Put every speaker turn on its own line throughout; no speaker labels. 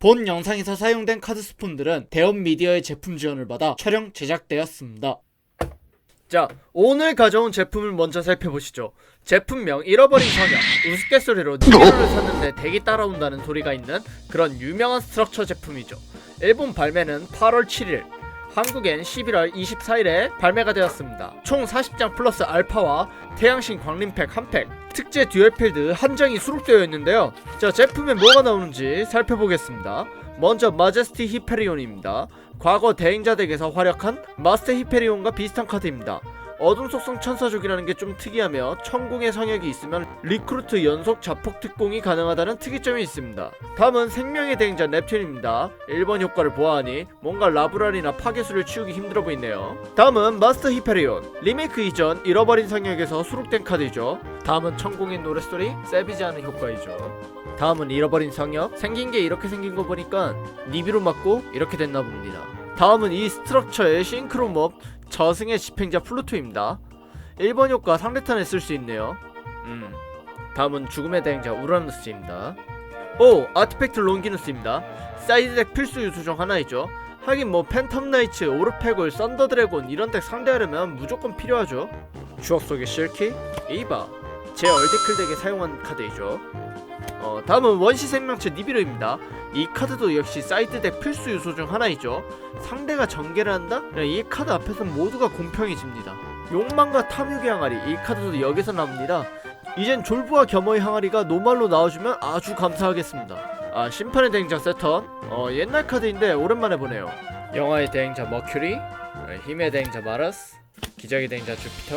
본 영상에서 사용된 카드 스폰들은 대형 미디어의 제품 지원을 받아 촬영 제작되었습니다. 자, 오늘 가져온 제품을 먼저 살펴보시죠. 제품명 잃어버린 성역 우스갯소리로 니비로를 샀는데 덱이 따라온다는 소리가 있는 그런 유명한 스트럭처 제품이죠. 일본 발매는 8월 7일, 한국엔 11월 24일에 발매가 되었습니다. 총 40장 플러스 알파와 태양신 광림팩 한 팩, 특제 듀얼필드 한 장이 수록되어 있는데요. 자, 제품에 뭐가 나오는지 살펴보겠습니다. 먼저 마제스티 히페리온입니다. 과거 대행자 덱에서 활약한 마스터 히페리온과 비슷한 카드입니다. 어둠 속성 천사족이라는 게 좀 특이하며 천공의 성역이 있으면 리크루트 연속 자폭 특공이 가능하다는 특이점이 있습니다. 다음은 생명의 대행자 넵튠입니다. 1번 효과를 보아하니 뭔가 라브랄이나 파괴수를 치우기 힘들어 보이네요. 다음은 마스터 히페리온 리메이크 이전 잃어버린 성역에서 수록된 카드이죠. 다음은 천공의 노랫소리 세비지 않은 효과이죠. 다음은 잃어버린 성역 생긴 게 이렇게 생긴 거 보니까 니비로 맞고 이렇게 됐나 봅니다. 다음은 이 스트럭처의 싱크로몹 저승의 집행자 플루토입니다. 1번 효과 상대탄에 쓸 수 있네요. 음. 다음은 죽음의 대행자 우라누스입니다. 오! 아티팩트 롱기누스입니다. 사이드덱 필수 요소 중 하나이죠. 하긴 뭐 팬텀 나이츠, 오르페골, 썬더 드래곤 이런 덱 상대하려면 무조건 필요하죠. 추억 속의 실키, 이바. 제 얼데클 덱에 사용한 카드이죠. 어, 다음은 원시 생명체 니비르입니다. 이 카드도 역시 사이드 덱 필수 요소 중 하나이죠. 상대가 전개를 한다? 이 카드 앞에서 모두가 공평해집니다. 욕망과 탐욕의 항아리 이 카드도 여기서 나옵니다. 이젠 졸부와 겸허의 항아리가 노말로 나와주면 아주 감사하겠습니다. 아 심판의 대행자 세턴 어 옛날 카드인데 오랜만에 보네요. 영화의 대행자 머큐리, 어, 힘의 대행자 마르스, 기적의 대행자 주피터.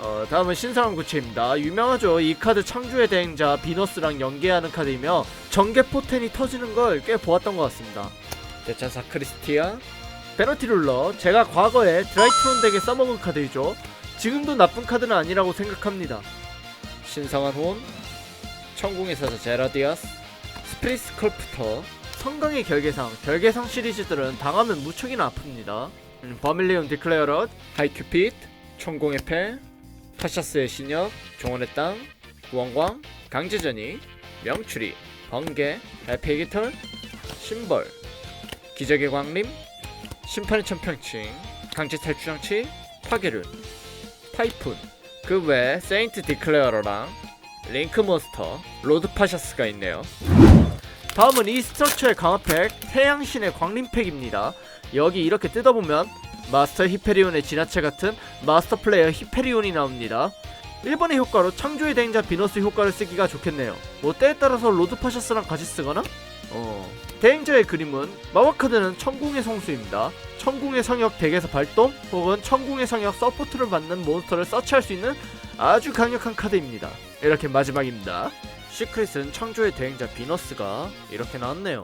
어 다음은 신성한 구체입니다. 유명하죠. 이 카드 창조의 대행자 비너스랑 연계하는 카드이며 전개 포텐이 터지는 걸 꽤 보았던 것 같습니다. 대천사 크리스티아, 페널티 룰러. 제가 과거에 드라이트론 덱에 써먹은 카드이죠. 지금도 나쁜 카드는 아니라고 생각합니다. 신성한 혼. 천궁의 사자 제라디아스. 스프릿 스컬프터. 성강의 결계상 결계상 시리즈들은 당하면 무척이나 아픕니다. 음, 버밀리온 디클레어럿. 하이큐핏 천공의 패 파샤스의 신역 종원의 땅 구원광 강제전이 명추리 번개 에페기털 심벌 기적의 광림 심판의 천평칭, 강제 탈출 장치, 파괴륜, 타이푼. 그 외에 세인트 디클레어러랑 링크 몬스터, 로드 파샤스가 있네요. 다음은 이 스트럭처의 강화팩 태양신의 광림팩입니다. 여기 이렇게 뜯어보면 마스터 히페리온의 진화체 같은 마스터 플레이어 히페리온이 나옵니다. 1번의 효과로 창조의 대행자 비너스 효과를 쓰기가 좋겠네요. 뭐 때에 따라서 로드 파샤스랑 같이 쓰거나? 어... 대행자의 그림은 마법 카드는 천궁의 성수입니다. 천궁의 성역 덱에서 발동 혹은 천궁의 성역 서포트를 받는 몬스터를 서치할 수 있는 아주 강력한 카드입니다. 이렇게 마지막입니다. 시크릿은 창조의 대행자 비너스가 이렇게 나왔네요.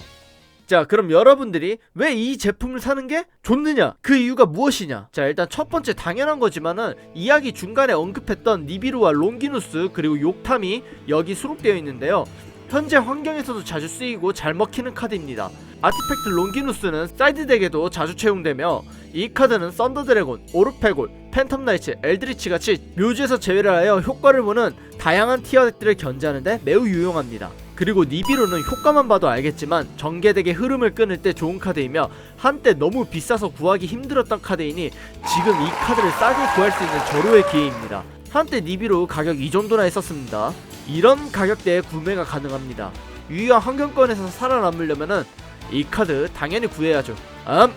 자, 그럼 여러분들이 왜 이 제품을 사는 게 좋느냐? 그 이유가 무엇이냐? 자, 일단 첫 번째 당연한 거지만은 이야기 중간에 언급했던 니비루와 롱기누스 그리고 욕탐이 여기 수록되어 있는데요. 현재 환경에서도 자주 쓰이고 잘 먹히는 카드입니다. 아티팩트 롱기누스는 사이드 덱에도 자주 채용되며 이 카드는 썬더 드래곤, 오르페골, 팬텀 나이츠, 엘드리치 같이 묘지에서 제외를 하여 효과를 보는 다양한 티어 덱들을 견제하는데 매우 유용합니다. 그리고 니비로는 효과만 봐도 알겠지만 전개덱의 흐름을 끊을 때 좋은 카드이며 한때 너무 비싸서 구하기 힘들었던 카드이니 지금 이 카드를 싸게 구할 수 있는 절호의 기회입니다. 한때 니비로 가격 이 정도나 했었습니다. 이런 가격대에 구매가 가능합니다. 유효한 환경권에서 살아남으려면은 이 카드 당연히 구해야죠. 음,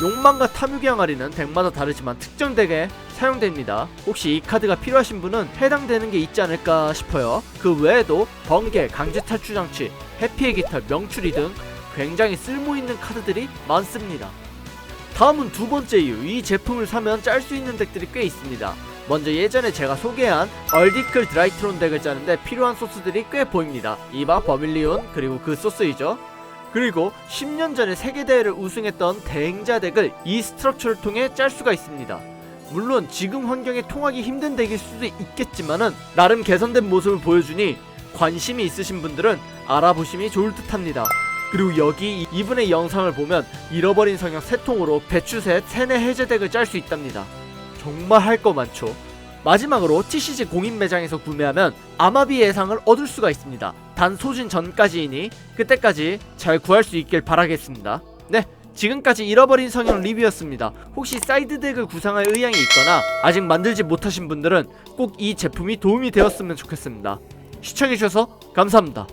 욕망과 탐욕의 항아리는 덱마다 다르지만 특정 덱에 사용됩니다. 혹시 이 카드가 필요하신 분은 해당되는 게 있지 않을까 싶어요. 그 외에도 번개, 강제 탈출 장치, 해피의 깃털, 명추리 등 굉장히 쓸모 있는 카드들이 많습니다. 다음은 두 번째 이유. 이 제품을 사면 짤 수 있는 덱들이 꽤 있습니다. 먼저 예전에 제가 소개한 얼디클 드라이트론 덱을 짜는데 필요한 소스들이 꽤 보입니다. 이바 버밀리온 그리고 그 소스이죠. 그리고 10년 전에 세계대회를 우승했던 대행자 덱을 이 스트럭처를 통해 짤 수가 있습니다. 물론 지금 환경에 통하기 힘든 덱일 수도 있겠지만은 나름 개선된 모습을 보여주니 관심이 있으신 분들은 알아보심이 좋을 듯 합니다. 그리고 여기 이분의 영상을 보면 잃어버린 성역 3통으로 배추셋 세네 해제 덱을 짤 수 있답니다. 정말 할 거 많죠. 마지막으로 TCG 공인 매장에서 구매하면 아마비 예상을 얻을 수가 있습니다. 단 소진 전까지이니 그때까지 잘 구할 수 있길 바라겠습니다. 네, 지금까지 잃어버린 성형 리뷰였습니다. 혹시 사이드 덱을 구상할 의향이 있거나 아직 만들지 못하신 분들은 꼭 이 제품이 도움이 되었으면 좋겠습니다. 시청해주셔서 감사합니다.